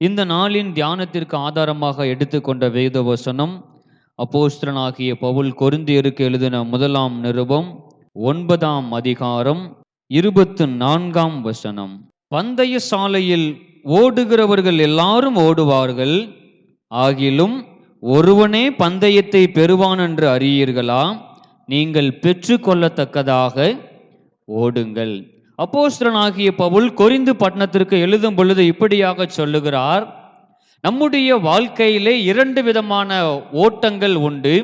இந்த நாளின் தியானத்திற்கு ஆதாரமாக எடுத்துக்கொண்ட வேத வசனம் அப்போஸ்திரனாகிய பவுல் கொருந்தியருக்கு எழுதின முதலாம் நிருபம் ஒன்பதாம் அதிகாரம் இருபத்து நான்காம் வசனம். பந்தய சாலையில் ஓடுகிறவர்கள் எல்லாரும் ஓடுவார்கள் ஆகிலும் ஒருவனே பந்தயத்தை பெறுவான் என்று அறியீர்களா? நீங்கள் பெற்றுக்கொள்ளத்தக்கதாக ஓடுங்கள். அப்போஸ்தலனாகிய பவுல் கொரிந்து பட்டணத்திற்கு எழுதும் பொழுது இப்படியாக சொல்லுகிறார் நம்முடைய வாழ்க்கையிலே இரண்டு விதமான ஓட்டங்கள் உண்டு.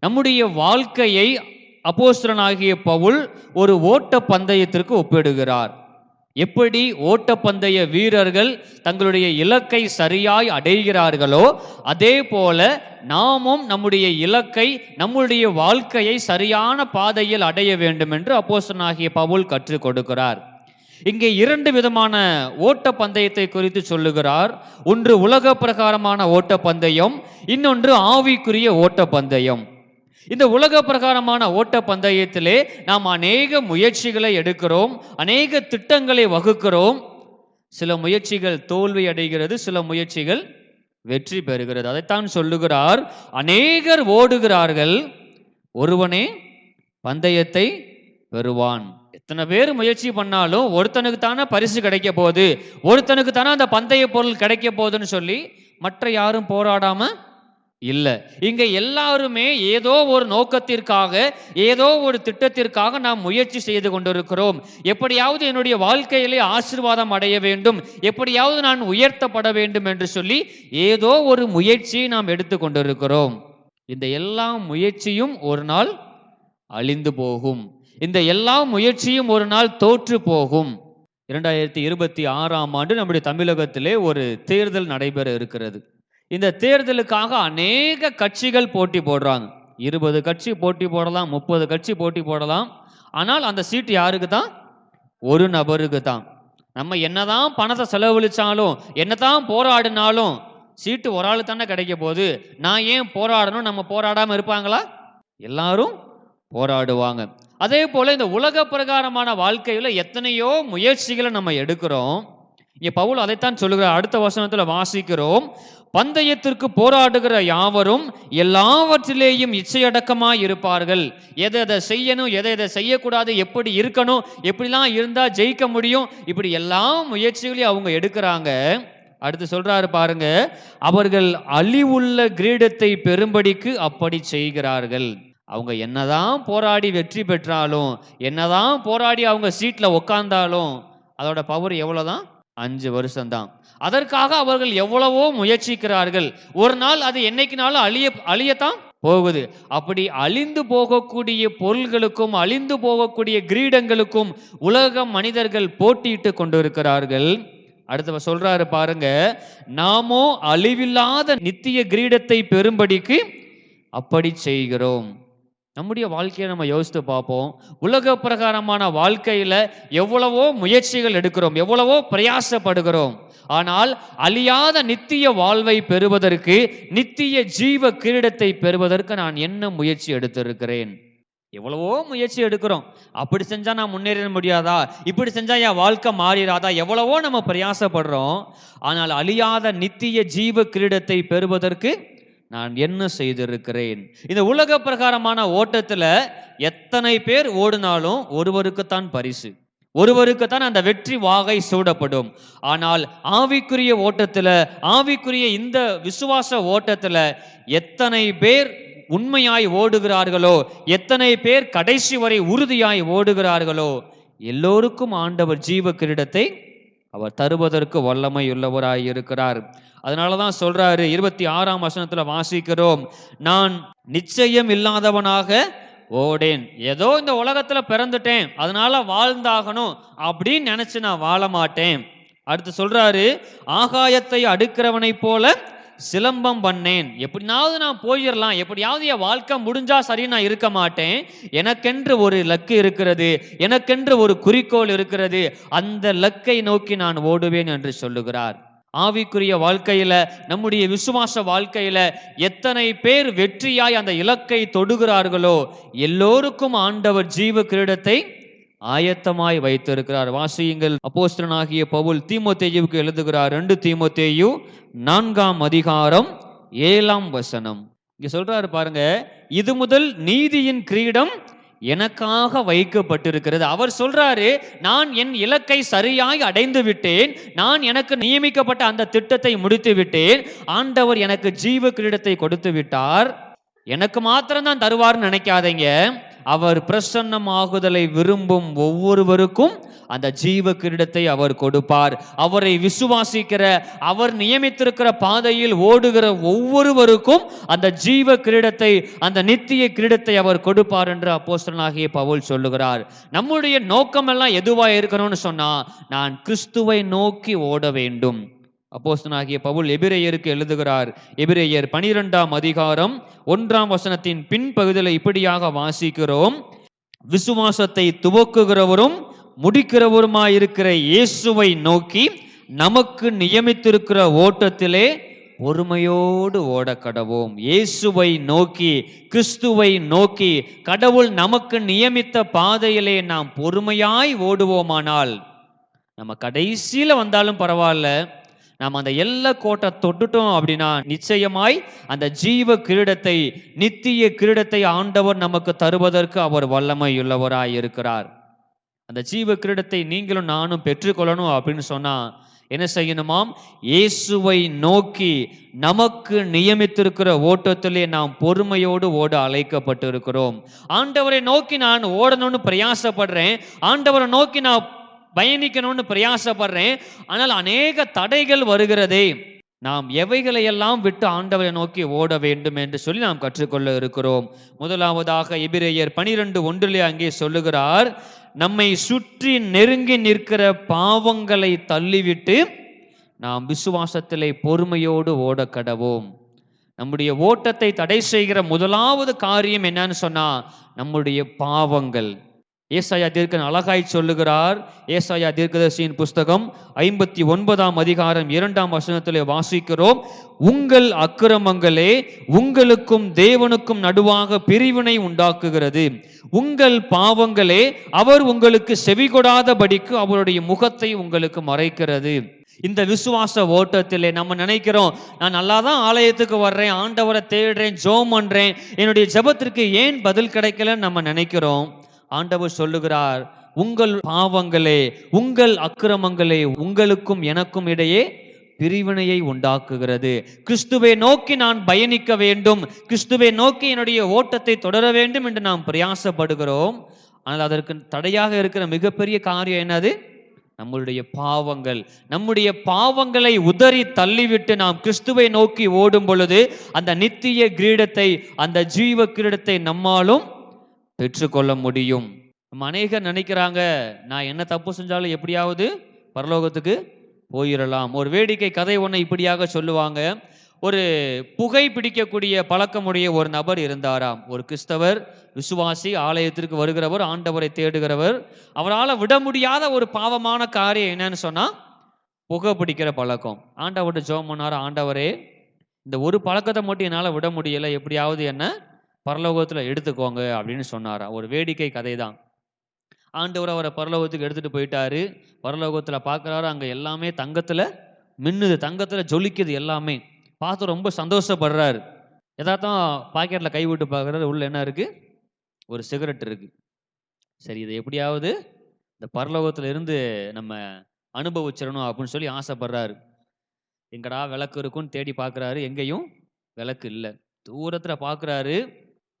நம்முடைய வாழ்க்கையை அப்போஸ்தலனாகிய பவுல் ஒரு ஓட்ட பந்தயத்திற்கு ஒப்பிடுகிறார். எப்படி ஓட்டப்பந்தய வீரர்கள் தங்களுடைய இலக்கை சரியாய் அடைகிறார்களோ அதே போல நாமும் நம்முடைய இலக்கை நம்முடைய வாழ்க்கையை சரியான பாதையில் அடைய வேண்டும் என்று அப்போசனாகிய பவுல் கற்றுக் கொடுக்கிறார். இங்கே இரண்டு விதமான ஓட்ட பந்தயத்தை குறித்து சொல்லுகிறார். ஒன்று உலக பிரகாரமான ஓட்ட பந்தயம் இன்னொன்று ஆவிக்குரிய ஓட்ட பந்தயம் இந்த உலக பிரகாரமான ஓட்ட பந்தயத்திலே நாம் அநேக முயற்சிகளை எடுக்கிறோம் அநேக திட்டங்களை வகுக்கிறோம். சில முயற்சிகள் தோல்வி அடைகிறது சில முயற்சிகள் வெற்றி பெறுகிறது. அதைத்தான் சொல்லுகிறார் அநேகர் ஓடுகிறார்கள் ஒருவனே பந்தயத்தை பெறுவான். எத்தனை பேர் முயற்சி பண்ணாலும் ஒருத்தனுக்கு தானே பரிசு கிடைக்க போகுது ஒருத்தனுக்கு தானே அந்த பந்தய பொருள் கிடைக்க போகுதுன்னு சொல்லி மற்ற யாரும் போராடாமல் இல்லை. இங்கே எல்லாருமே ஏதோ ஒரு நோக்கத்திற்காக ஏதோ ஒரு திட்டத்திற்காக நாம் முயற்சி செய்து கொண்டிருக்கிறோம். எப்படியாவது என்னுடைய வாழ்க்கையிலே ஆசீர்வாதம் அடைய வேண்டும். எப்படியாவது நான் உயர்த்தப்பட வேண்டும் என்று சொல்லி ஏதோ ஒரு முயற்சியை நாம் எடுத்து கொண்டிருக்கிறோம். இந்த எல்லா முயற்சியும் ஒரு நாள் அழிந்து போகும். இந்த எல்லா முயற்சியும் ஒரு நாள் தோற்று போகும். இரண்டாயிரத்தி இருபத்தி ஆறாம் ஆண்டு நம்முடைய தமிழகத்திலே ஒரு தேர்தல் நடைபெற இருக்கிறது. இந்த தேர்தலுக்காக அநேக கட்சிகள் போட்டி போடுறாங்க. இருபது கட்சி போட்டி போடலாம் முப்பது கட்சி போட்டி போடலாம். ஆனால் அந்த சீட்டு யாருக்கு தான்? ஒரு நபருக்கு தான். நம்ம என்னதான் பணத்தை செலவழிச்சாலும் என்னதான் போராடினாலும் சீட்டு ஒரு ஆளு தானே கிடைக்க போகுது. நான் ஏன் போராடணும்? நம்ம போராடாம இருப்பாங்களா? எல்லாரும் போராடுவாங்க. அதே போல இந்த உலக பிரகாரமான வாழ்க்கையில எத்தனையோ முயற்சிகளை நம்ம எடுக்கிறோம். இங்க பவுல் அதைத்தான் சொல்லுகிறார். அடுத்த வசனத்துல வாசிக்கிறோம். பந்தயத்திற்கு போராடுகிற யாவரும் எல்லாவற்றிலேயும் இச்சையடக்கமாக இருப்பார்கள். எதை எதை செய்யணும் எதை எதை செய்யக்கூடாது எப்படி இருக்கணும் எப்படிலாம் இருந்தால் ஜெயிக்க முடியும் இப்படி எல்லா முயற்சிகளையும் அவங்க எடுக்கிறாங்க. அடுத்து சொல்றாரு பாருங்க. அவர்கள் அழிவுள்ள கிரீடத்தை பெறும்படிக்கு அப்படி செய்கிறார்கள். அவங்க என்னதான் போராடி வெற்றி பெற்றாலும் என்னதான் போராடி அவங்க சீட்ல உக்காந்தாலும் அதோட பவர் எவ்வளோதான் அஞ்சு வருஷம்தான். அதற்காக அவர்கள் எவ்வளவோ முயற்சிக்கிறார்கள். ஒரு நாள் அது என்னைக்குனாலும் அழிய அழியத்தான் போகுது. அப்படி அழிந்து போகக்கூடிய பொருள்களுக்கும் அழிந்து போகக்கூடிய கிரீடங்களுக்கும் உலக மனிதர்கள் போட்டியிட்டு கொண்டிருக்கிறார்கள். அடுத்தவ சொல்றாரு பாருங்க நாமோ அழிவில்லாத நித்திய கிரீடத்தை பெறும்படிக்கு அப்படி செய்கிறோம். நம்முடைய வாழ்க்கையை நம்ம யோசித்து பார்ப்போம். உலக பிரகாரமான வாழ்க்கையில் எவ்வளவோ முயற்சிகள் எடுக்கிறோம். எவ்வளவோ பிரயாசப்படுகிறோம். ஆனால் அழியாத நித்திய வாழ்வை பெறுவதற்கு நித்திய ஜீவ கிரீடத்தை பெறுவதற்கு நான் என்ன முயற்சி எடுத்திருக்கிறேன்? எவ்வளவோ முயற்சி எடுக்கிறோம். அப்படி செஞ்சா நான் முன்னேற முடியாதா? இப்படி செஞ்சா என் வாழ்க்கை மாறிடாதா எவ்வளவோ நம்ம பிரயாசப்படுறோம். ஆனால் அழியாத நித்திய ஜீவ கிரீடத்தை பெறுவதற்கு நான் என்ன செய்திருக்கிறேன்? இந்த உலக பிரகாரமான ஓட்டத்தில் எத்தனை பேர் ஓடினாலும் ஒருவருக்குத்தான் பரிசு. ஒருவருக்குத்தான் அந்த வெற்றி வாகை சூடப்படும். ஆனால் ஆவிக்குரிய ஓட்டத்தில் ஆவிக்குரிய இந்த விசுவாச ஓட்டத்தில் எத்தனை பேர் உண்மையாய் ஓடுகிறார்களோ எத்தனை பேர் கடைசி வரை உறுதியாய் ஓடுகிறார்களோ எல்லோருக்கும் ஆண்டவர் ஜீவ கிரீடத்தை அவர் தருவதற்கு வல்லமை உள்ளவராய் இருக்கிறார் அதனால தான் சொல்றாரு இருபத்தி ஆறாம் வசனத்துல வாசிக்கிறோம் நான் நிச்சயம் இல்லாதவனாக ஓடேன். ஏதோ இந்த உலகத்துல பிறந்துட்டேன் அதனால வாழ்ந்தாகணும் அப்படின்னு நினைச்சு நான் வாழ மாட்டேன் அடுத்து சொல்றாரு ஆகாயத்தை அடுக்கிறவனைப் போல சிலம்பம் பண்ணேன். எப்படினாவது நான் போயிடலாம் எப்படியாவது என் வாழ்க்கை முடிஞ்சா சரி நான் இருக்க மாட்டேன். எனக்கென்று ஒரு லக்கு இருக்கிறது. எனக்கென்று ஒரு குறிக்கோள் இருக்கிறது. அந்த லக்கை நோக்கி நான் ஓடுவேன் என்று சொல்லுகிறார். ஆவிக்குரிய வாழ்க்கையில நம்முடைய விசுவாச வாழ்க்கையில எத்தனை பேர் வெற்றியாய் அந்த இலக்கை தொடுகிறார்களோ எல்லோருக்கும் ஆண்டவர் ஜீவ கிரீடத்தை ஆயத்தமாய் வைத்திருக்கிறார். வாசியுங்கள். அப்போஸ்தனாகிய பவுல் தீமோத்தேயுவுக்கு எழுதுகிறார். ரெண்டு தீமோத்தேயு நான்காம் அதிகாரம் ஏழாம் வசனம். இங்க சொல்றாரு பாருங்க இது முதல் நீதியின் கிரீடம் எனக்காக வைக்கப்பட்டிருக்கிறது. அவர் சொல்றாரு நான் என் இலக்கை சரியாய் அடைந்து விட்டேன். நான் எனக்கு நியமிக்கப்பட்ட அந்த திட்டத்தை முடித்து விட்டேன். ஆண்டவர் எனக்கு ஜீவ கிரீடத்தை கொடுத்து விட்டார். எனக்கு மாத்திரம்தான் தருவார்னு நினைக்காதீங்க. அவர் பிரசன்னமாகுதலை விரும்பும் ஒவ்வொருவருக்கும் அந்த ஜீவ கிரீடத்தை அவர் கொடுப்பார். அவரை விசுவாசிக்கிற அவர் நியமித்திருக்கிற பாதையில் ஓடுகிற ஒவ்வொருவருக்கும் அந்த ஜீவ கிரீடத்தை அந்த நித்திய கிரீடத்தை அவர் கொடுப்பார் என்று அப்போஸ்தலனாகிய பவுல் சொல்லுகிறார். நம்முடைய நோக்கமெல்லாம் எதுவாக இருக்கணும்னு சொன்னா நான் கிறிஸ்துவை நோக்கி ஓட வேண்டும். அப்போஸ்தனாகிய பவுல் எபிரேயருக்கு எழுதுகிறார் எபிரேயர் பனிரெண்டாம் அதிகாரம் ஒன்றாம் வசனத்தின் பின்பகுதியில் இப்படியாக வாசிக்கிறோம். விசுவாசத்தை துவக்குகிறவரும் முடிக்கிறவருமாயிருக்கிற இயேசுவை நோக்கி நமக்கு நியமித்திருக்கிற ஓட்டத்திலே பொறுமையோடு ஓட கடவோம் இயேசுவை நோக்கி கிறிஸ்துவை நோக்கி கடவுள் நமக்கு நியமித்த பாதையிலே நாம் பொறுமையாய் ஓடுவோமானால் நம்ம கடைசியில வந்தாலும் பரவாயில்ல. நாம் அந்த எல்லை கோட்டை தொட்டுட்டோம் அப்படின்னா நிச்சயமாய் அந்த ஜீவ கிரீடத்தை நித்திய கிரீடத்தை ஆண்டவர் நமக்கு தருவதற்கு அவர் வல்லமையுள்ளவராய் இருக்கிறார். அந்த ஜீவ கிரீடத்தை நீங்களும் நானும் பெற்றுக்கொள்ளணும் அப்படின்னு சொன்னா என்ன செய்யணுமாம்? இயேசுவை நோக்கி நமக்கு நியமித்திருக்கிற ஓட்டத்திலே நாம் பொறுமையோடு ஓட அழைக்கப்பட்டு இருக்கிறோம் ஆண்டவரை நோக்கி நான் ஓடணும்னு பிரயாசப்படுறேன். ஆண்டவரை நோக்கி நான் பயணிக்கணும்னு பிரயாசப்படுறேன். ஆனால் அநேக தடைகள் வருகிறதே. நாம் எவைகளை எல்லாம் விட்டு ஆண்டவரை நோக்கி ஓட வேண்டும் என்று சொல்லி நாம் கற்றுக்கொள்ள இருக்கிறோம். முதலாவதாக எபிரேயர் பனிரெண்டு ஒன்றிலே அங்கே சொல்லுகிறார் நம்மை சுற்றி நெருங்கி நிற்கிற பாவங்களை தள்ளிவிட்டு நாம் விசுவாசத்திலே பொறுமையோடு ஓட கடவோம் நம்முடைய ஓட்டத்தை தடை செய்கிற முதலாவது காரியம் என்னன்னு சொன்னா நம்முடைய பாவங்கள். ஏசாயா தீர்க்கன் அழகாய் சொல்லுகிறார். ஏசாயா தீர்க்கதர்சியின் புஸ்தகம் ஐம்பத்தி ஒன்பதாம் அதிகாரம் இரண்டாம் வசனத்தில் வாசிக்கிறோம். உங்கள் அக்கிரமங்களே உங்களுக்கும் தேவனுக்கும் நடுவாக பிரிவினை உண்டாக்குகிறது. உங்கள் பாவங்களே அவர் உங்களுக்கு செவிகொடாதபடிக்கு அவருடைய முகத்தை உங்களுக்கு மறைக்கிறது. இந்த விசுவாச ஓட்டத்திலே நம்ம நினைக்கிறோம் நான் நல்லா தான் ஆலயத்துக்கு வர்றேன் ஆண்டவரை தேடுறேன் ஜோம் பண்றேன் என்னுடைய ஜெபத்திற்கு ஏன் பதில் கிடைக்கலன்னு நம்ம நினைக்கிறோம். ஆண்டவர் சொல்லுகிறார் உங்கள் பாவங்களே உங்கள் அக்கிரமங்களே உங்களுக்கும் எனக்கும் இடையே பிரிவினையை உண்டாக்குகிறது. கிறிஸ்துவை நோக்கி நான் பயணிக்க வேண்டும். கிறிஸ்துவை நோக்கி என்னுடைய ஓட்டத்தை தொடர வேண்டும் என்று நாம் பிரயாசப்படுகிறோம். ஆனால் அதற்கு தடையாக இருக்கிற மிகப்பெரிய காரியம் என்னது? நம்மளுடைய பாவங்கள். நம்முடைய பாவங்களை உதறி தள்ளிவிட்டு நாம் கிறிஸ்துவை நோக்கி ஓடும் பொழுது அந்த நித்திய கிரீடத்தை அந்த ஜீவ கிரீடத்தை நம்மாலும் பெற்றுக்கொள்ள முடியும். நம்ம அநேகர் நினைக்கிறாங்க நான் என்ன தப்பு செஞ்சாலும் எப்படியாவது பரலோகத்துக்கு போயிடலாம் ஒரு வேடிக்கை கதை ஒன்று இப்படியாக சொல்லுவாங்க. ஒரு புகை பிடிக்கக்கூடிய பழக்கமுடைய ஒரு நபர் இருந்தாராம். ஒரு கிறிஸ்தவர் விசுவாசி ஆலயத்திற்கு வருகிறவர் ஆண்டவரை தேடுகிறவர். அவரால் விட முடியாத ஒரு பாவமான காரியம் என்னன்னு சொன்னால் புகை பிடிக்கிற பழக்கம். ஆண்டவர்கிட்ட ஜோம் பண்ணார்? ஆண்டவரே இந்த ஒரு பழக்கத்தை மட்டும் என்னால் விட முடியலை. எப்படியாவது என்ன பரலோகத்தில் எடுத்துக்கோங்க அப்படின்னு சொன்னாராம். ஒரு வேடிக்கை கதை தான் ஆண்டவர் அவரை பரலோகத்துக்கு எடுத்துட்டு போயிட்டாரு. பரலோகத்தில் பார்க்குறாரு அங்கே எல்லாமே தங்கத்தில் மின்னுது தங்கத்தில் ஜொலிக்குது எல்லாமே. பார்த்து ரொம்ப சந்தோஷப்படுறாரு. எதார்த்தம் பாக்கெட்டில் கை விட்டு பார்க்குறாரு உள்ள என்ன இருக்கு? ஒரு சிகரெட் இருக்கு. சரி இதை எப்படியாவது இந்த பரலோகத்துல இருந்து நம்ம அனுபவிச்சிடணும் அப்படின்னு சொல்லி ஆசைப்படுறாரு. எங்கடா விளக்கு இருக்குன்னு தேடி பார்க்குறாரு எங்கேயும் விளக்கு இல்லை. தூரத்தில் பார்க்குறாரு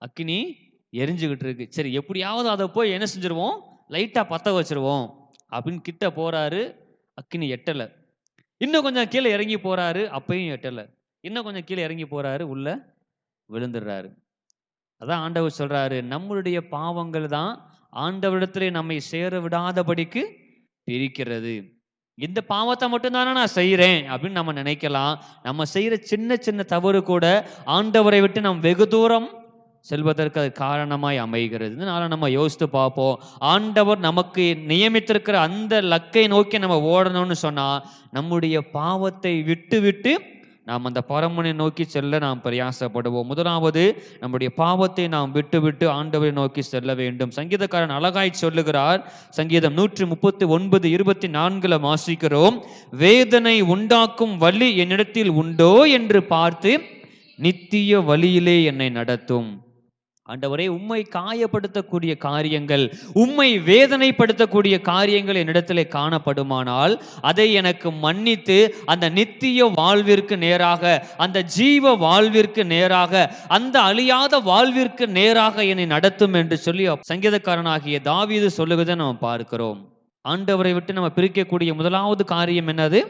அக்னி எரிஞ்சுக்கிட்டு இருக்கு. சரி எப்படியாவது அதை போய் என்ன செஞ்சிருவோம்? லைட்டாக பற்ற வச்சிருவோம். அப்படின்னு கிட்ட போறாரு அக்னி எட்டலை. இன்னும் கொஞ்சம் கீழே இறங்கி போறாரு அப்பையும் எட்டலை. இன்னும் கொஞ்சம் கீழே இறங்கி போறாரு உள்ள விழுந்துடுறாரு. அதான் ஆண்டவர் சொல்றாரு நம்மளுடைய பாவங்கள் தான் ஆண்டவரிடத்துல நம்மை சேர விடாதபடிக்கு பிரிக்கிறது. இந்த பாவத்தை மட்டும்தானே நான் செய்கிறேன் அப்படின்னு நம்ம நினைக்கலாம். நம்ம செய்கிற சின்ன சின்ன தவறு கூட ஆண்டவரை விட்டு நாம் வெகு தூரம் செல்வதற்கு அது காரணமாய் அமைகிறது. இதனால நம்ம யோசித்து பார்ப்போம். ஆண்டவர் நமக்கு நியமித்திருக்கிற அந்த லக்கை நோக்கி நம்ம ஓடணும்னு சொன்னால் நம்முடைய பாவத்தை விட்டு விட்டு நாம் அந்த பரமனை நோக்கி செல்ல நாம் பிரயாசப்படுவோம். முதலாவது நம்முடைய பாவத்தை நாம் விட்டு விட்டு ஆண்டவரை நோக்கி செல்ல வேண்டும். சங்கீதக்காரன் அழகாய் சொல்லுகிறார் சங்கீதம் நூற்றி முப்பத்தி ஒன்பது இருபத்தி நான்குல வாசிக்கிறோம் வேதனை உண்டாக்கும் வழி என்னிடத்தில் உண்டோ? என்று பார்த்து நித்திய வழியிலே என்னை நடத்தும். ஆண்டவரே உம்மை காயப்படுத்தக்கூடிய காரியங்கள் உம்மை வேதனைப்படுத்தக்கூடிய காரியங்கள் என்னிடத்திலே காணப்படுமானால் அதை எனக்கு மன்னித்து அந்த நித்திய வாழ்விற்கு நேராக அந்த ஜீவ வாழ்விற்கு நேராக அந்த அழியாத வாழ்விற்கு நேராக என்னை நடத்தும் என்று சொல்லி சங்கீதக்காரனாகிய தாவீது சொல்லுவதை நம்ம பார்க்கிறோம். ஆண்டவரை விட்டு நம்ம பிரிக்கக்கூடிய முதலாவது காரியம் என்னது?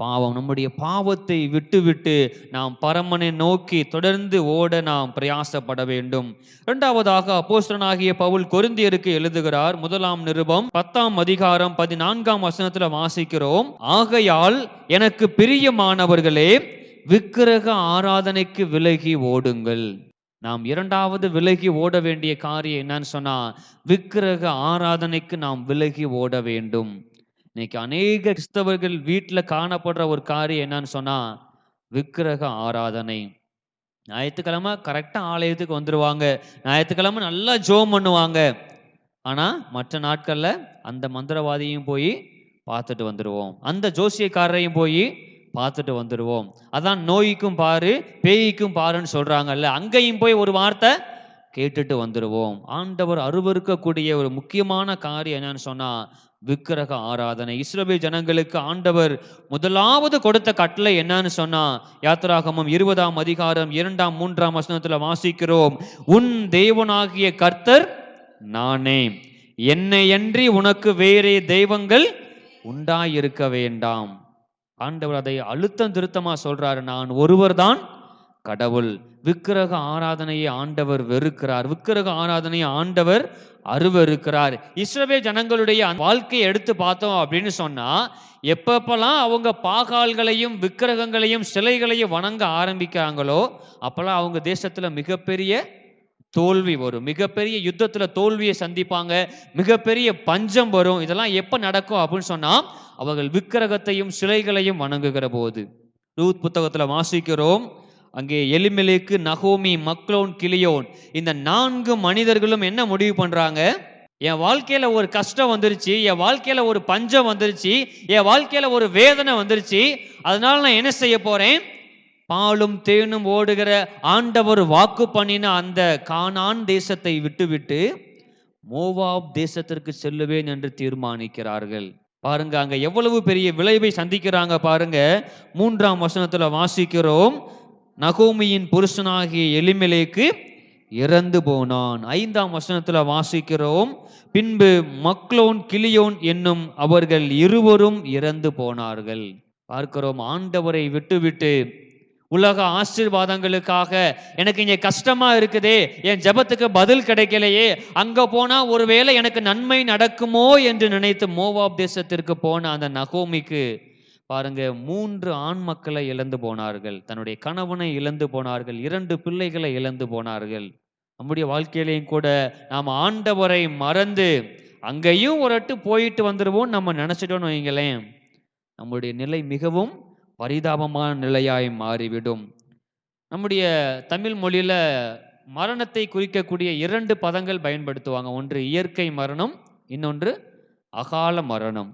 பாவம். நம்முடைய பாவத்தை விட்டுவிட்டு நாம் பரமனை நோக்கி தொடர்ந்து ஓட நாம் பிரயாசப்பட வேண்டும். இரண்டாவதாக அப்போஸ்டனாகிய பவுல் கொருந்தியருக்கு எழுதுகிறார் முதலாம் நிருபம் பத்தாம் அதிகாரம் பதினான்காம் வசனத்துல வாசிக்கிறோம் ஆகையால் எனக்கு பிரியமானவர்களே விக்கிரக ஆராதனைக்கு விலகி ஓடுங்கள். நாம் இரண்டாவது விலகி ஓட வேண்டிய காரியம் என்னன்னு சொன்னா விக்கிரக ஆராதனைக்கு நாம் விலகி ஓட வேண்டும். இன்னைக்கு அநேக கிறிஸ்தவர்கள் வீட்டில் காணப்படுற ஒரு காரியம் என்னன்னு சொன்னா விக்கிரக ஆராதனை. ஞாயிற்றுக்கிழமை கரெக்டாக ஆலயத்துக்கு வந்துடுவாங்க ஞாயிற்றுக்கிழமை நல்லா ஜோம் பண்ணுவாங்க. ஆனால் மற்ற நாட்களில் அந்த மந்திரவாதியும் போய் பார்த்துட்டு வந்துடுவோம் அந்த ஜோசியக்காரரையும் போய் பார்த்துட்டு வந்துடுவோம் அதான் நோய்க்கும் பாரு பேய்க்கும் பாருன்னு சொல்கிறாங்கல்ல அங்கேயும் போய் ஒரு வார்த்தை கேட்டுட்டு வந்துடுவோம் ஆண்டவர் அருவருக்கக்கூடிய ஒரு முக்கியமான காரியம் என்னன்னு சொன்னா விக்கிரக ஆராதனை. இஸ்ரவேல் ஜனங்களுக்கு ஆண்டவர் முதலாவது கொடுத்த கட்டளை என்னன்னு சொன்னா யாத்திராகமம் இருபதாம் அதிகாரம் இரண்டாம் மூன்றாம் வசனத்துல வாசிக்கிறோம். உன் தேவனாகிய கர்த்தர் நானே. என்னையன்றி உனக்கு வேறே தெய்வங்கள் உண்டாயிருக்க வேண்டாம். ஆண்டவர் அதை அழுத்தம் திருத்தமா சொல்றாரு. நான் ஒருவர்தான் கடவுள். விக்கிரக ஆராதனையை ஆண்டவர் வெறுக்கிறார். விக்கிரக ஆராதனையை ஆண்டவர் அருவருக்கிறார். இஸ்ரவே ஜனங்களுடைய வாழ்க்கையை எடுத்து பார்த்தோம் அப்படின்னு சொன்னா எப்பப்பெல்லாம் அவங்க பாகால்களையும் விக்கிரகங்களையும் சிலைகளையும் வணங்க ஆரம்பிக்கிறாங்களோ அப்பெல்லாம் அவங்க தேசத்துல மிகப்பெரிய தோல்வி வரும். மிகப்பெரிய யுத்தத்துல தோல்வியை சந்திப்பாங்க. மிகப்பெரிய பஞ்சம் வரும். இதெல்லாம் எப்ப நடக்கும் அப்படின்னு சொன்னா அவர்கள் விக்கிரகத்தையும் சிலைகளையும் வணங்குகிற போது. ரூத் புத்தகத்துல வாசிக்கிறோம். அங்கே எலிமெலுக்கு நகோமி மக்லோன் கிளியோன் இந்த நான்கு மனிதர்களும் என்ன முடிவு பண்ணுறாங்க என் வாழ்க்கையில் ஒரு கஷ்டம் வந்துருச்சு என் வாழ்க்கையில் ஒரு பஞ்சம் வந்துருச்சு என் வாழ்க்கையில் ஒரு வேதனை வந்துருச்சு. அதனால நான் என்ன செய்ய போகிறேன் பாலும் தேனும் ஓடுகிற ஆண்டவர் வாக்கு பண்ணின அந்த கானான் தேசத்தை விட்டுவிட்டு மோவாப் தேசத்திற்கு செல்லுவேன் என்று தீர்மானிக்கிறார்கள். பாருங்க அங்க எவ்வளவு பெரிய விளைவை சந்திக்கிறாங்க பாருங்க. மூன்றாம் வசனத்துல வாசிக்கிறோம். நகோமியின் புருஷனாகிய எலிமலேக்கு இறந்து போனான். ஐந்தாம் வசனத்தில் வாசிக்கிறோம் பின்பு மக்லோன் கிளியோன் என்னும் அவர்கள் இருவரும் இறந்து போனார்கள். பார்க்கிறோம் ஆண்டவரை விட்டுவிட்டு உலக ஆசீர்வாதங்களுக்காக எனக்கு இங்கே கஷ்டமா இருக்குதே என் ஜெபத்துக்கு பதில் கிடைக்கலையே அங்க போனா ஒருவேளை எனக்கு நன்மை நடக்குமோ? என்று நினைத்து மோவாப் தேசத்திற்கு போன அந்த நகோமிக்கு பாருங்க மூன்று ஆண் மக்களை இழந்து போனார்கள். தன்னுடைய கணவனை இழந்து போனார்கள். இரண்டு பிள்ளைகளை இழந்து போனார்கள். நம்முடைய வாழ்க்கையிலையும் கூட நாம் ஆண்டவரை மறந்து அங்கேயும் ஒரு அட்டு போயிட்டு வந்துடுவோம் நம்ம நினைச்சிட்டோம்னு வைங்களேன் நம்முடைய நிலை மிகவும் பரிதாபமான நிலையாய் மாறிவிடும். நம்முடைய தமிழ் மொழியில மரணத்தை குறிக்கக்கூடிய இரண்டு பதங்கள் பயன்படுத்துவாங்க. ஒன்று இயற்கை மரணம் இன்னொன்று அகால மரணம்.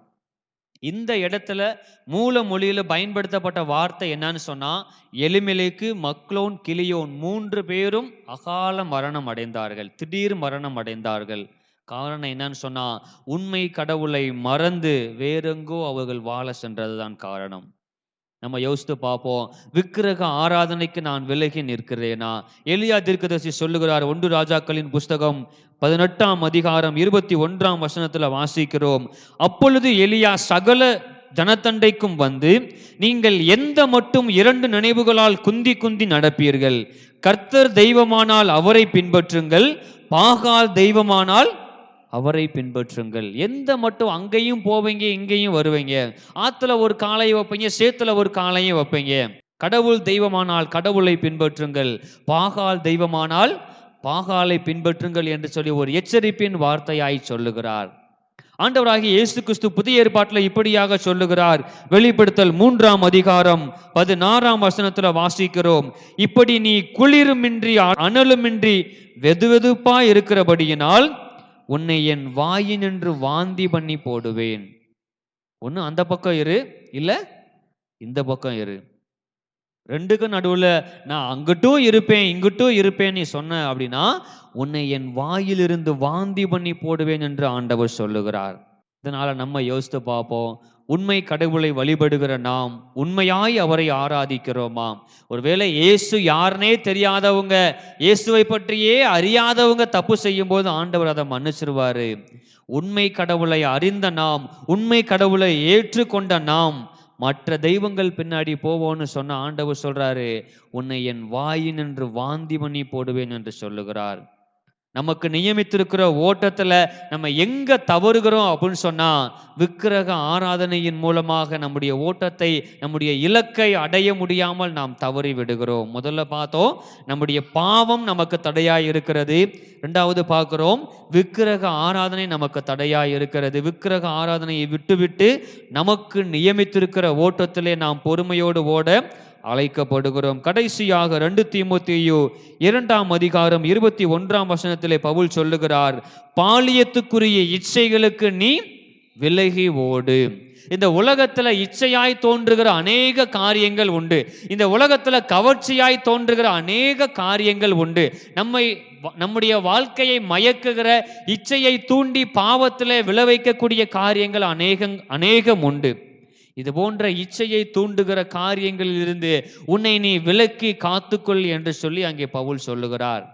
இந்த இடத்துல மூல மொழியில் பயன்படுத்தப்பட்ட வார்த்தை என்னன்னு சொன்னா எலிமெலேக்கு மக்லோன் கிளியோன் மூன்று பேரும் அகால மரணம் அடைந்தார்கள் திடீர் மரணம் அடைந்தார்கள். காரணம் என்னன்னு சொன்னா உண்மை கடவுளை மறந்து வேறெங்கோ அவர்கள் வாழ சென்றதுதான் காரணம். நம்ம யோசித்து பார்ப்போம். விக்கிரக ஆராதனைக்கு நான் விலகி நிற்கிறேனா? எலியா தீர்க்கதரிசி சொல்லுகிறார் ஒன்று ராஜாக்களின் புஸ்தகம் பதினெட்டாம் அதிகாரம் இருபத்தி ஒன்றாம் வசனத்தில் வாசிக்கிறோம். அப்பொழுது எலியா சகல ஜனத்தண்டைக்கும் வந்து நீங்கள் எந்த மட்டும் இரண்டு நினைவுகளால் குந்தி குந்தி நடப்பீர்கள்? கர்த்தர் தெய்வமானால் அவரை பின்பற்றுங்கள் பாகால் தெய்வமானால் அவரை பின்பற்றுங்கள். எந்த மட்டும் அங்கேயும் போவீங்க இங்கேயும் வருவீங்க. ஆத்துல ஒரு காலையும் வைப்பீங்க சேத்துல ஒரு காலையும் வைப்பீங்க. கடவுள் தெய்வமானால் கடவுளை பின்பற்றுங்கள். பாகால் தெய்வமானால் பாகாலை பின்பற்றுங்கள் என்று சொல்லி ஒரு எச்சரிப்பின் வார்த்தையாய் சொல்லுகிறார். ஆண்டவராகிய இயேசு கிறிஸ்து புதிய ஏற்பாட்டில் இப்படியாக சொல்லுகிறார். வெளிப்படுத்தல் மூன்றாம் அதிகாரம் பதினாறாம் வசனத்துல வாசிக்கிறோம். இப்படி நீ குளிருமின்றி அ- அனலுமின்றி வெதுவெதுப்பா இருக்கிறபடியினால் உன்னை என் வாயினின்று வாந்தி பண்ணி போடுவேன். ஒன்று அந்த பக்கம் இரு இல்லை இந்த பக்கம் இரு. ரெண்டுக்கும் நடுவில் நான் அங்கிட்டும் இருப்பேன் இங்கிட்டும் இருப்பேன் நீ சொன்ன அப்படின்னா உன்னை என் வாயிலிருந்து வாந்தி பண்ணி போடுவேன் என்று ஆண்டவர் சொல்லுகிறார். இதனால் நம்ம யோசித்து பார்ப்போம் உண்மை கடவுளை வழிபடுகிற நாம் உண்மையாய் அவரை ஆராதிக்கிறோமாம். ஒருவேளை இயேசு யாருனே தெரியாதவங்க இயேசுவை பற்றியே அறியாதவங்க தப்பு செய்யும் போது ஆண்டவர் அதை மன்னிச்சிருவாரு. உண்மை கடவுளை அறிந்த நாம் உண்மை கடவுளை ஏற்றுக்கொண்ட நாம் மற்ற தெய்வங்கள் பின்னாடி போவோன்னு சொன்ன ஆண்டவர் சொல்றாரு உன்னை என் வாயினின்று வாந்தி பண்ணி போடுவேன் என்று சொல்லுகிறார். நமக்கு நியமித்திருக்கிற ஓட்டத்துல நம்ம எங்க தவறுகிறோம் அப்படின்னு சொன்னா விக்கிரக ஆராதனையின் மூலமாக நம்முடைய ஓட்டத்தை நம்முடைய இலக்கை அடைய முடியாமல் நாம் தவறி விடுகிறோம். முதல்ல பார்த்தோம் நம்முடைய பாவம் நமக்கு தடையாக இருக்கிறது. ரெண்டாவது பார்க்கிறோம் விக்கிரக ஆராதனை நமக்கு தடையாக இருக்கிறது. விக்கிரக ஆராதனையை விட்டுவிட்டு நமக்கு நியமித்திருக்கிற ஓட்டத்திலே நாம் பொறுமையோடு ஓட அழைக்கப்படுகிறோம். கடைசியாக ரெண்டு தீமுத்தியு இரண்டாம் அதிகாரம் இருபத்தி ஒன்றாம் வசனத்திலே பவுல் சொல்லுகிறார் பாலியத்துக்குரிய இச்சைகளுக்கு நீ விலகி ஓடு. இந்த உலகத்துல இச்சையாய் தோன்றுகிற அநேக காரியங்கள் உண்டு. இந்த உலகத்துல கவர்ச்சியாய் தோன்றுகிற அநேக காரியங்கள் உண்டு. நம்மை நம்முடைய வாழ்க்கையை மயக்குகிற இச்சையை தூண்டி பாவத்தில் விளைவிக்கக்கூடிய காரியங்கள் அநேகம் அநேகம் உண்டு. இது போன்ற இச்சையை தூண்டுகிற காரியங்களில் இருந்து உன்னை நீ விலக்கி காத்துக்கொள் என்று சொல்லி அங்கே பவுல் சொல்லுகிறார்.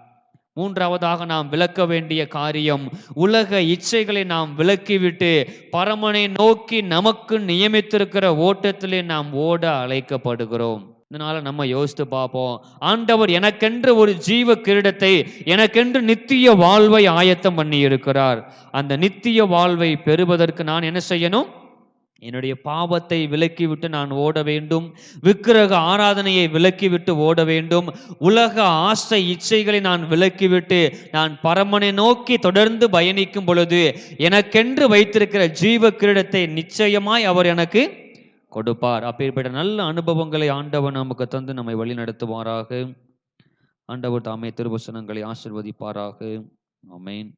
மூன்றாவதாக நாம் விளக்க வேண்டிய காரியம் உலக இச்சைகளை நாம் விலக்கிவிட்டு பரமனை நோக்கி நமக்கு நியமித்திருக்கிற ஓட்டத்திலே நாம் ஓட அழைக்கப்படுகிறோம். இதனால நம்ம யோசித்து பார்ப்போம் ஆண்டவர் எனக்கென்று ஒரு ஜீவ கிரீடத்தை எனக்கென்று நித்திய வாழ்வை ஆயத்தம் பண்ணி இருக்கிறார் அந்த நித்திய வாழ்வை பெறுவதற்கு நான் என்ன செய்யணும்? என்னுடைய பாவத்தை விலக்கிவிட்டு நான் ஓட வேண்டும். விக்கிரக ஆராதனையை விலக்கிவிட்டு ஓட வேண்டும். உலக ஆசை இச்சைகளை நான் விலக்கிவிட்டு நான் பரமனை நோக்கி தொடர்ந்து பயணிக்கும் பொழுது எனக்கென்று வைத்திருக்கிற ஜீவ கிரீடத்தை நிச்சயமாய் அவர் எனக்கு கொடுப்பார். அப்பேற்பட்ட நல்ல அனுபவங்களை ஆண்டவன் நமக்கு தந்து நம்மை வழி நடத்துவாராக. ஆண்டவர் தாமே திருவசனங்களை ஆசிர்வதிப்பாராக. அமேன்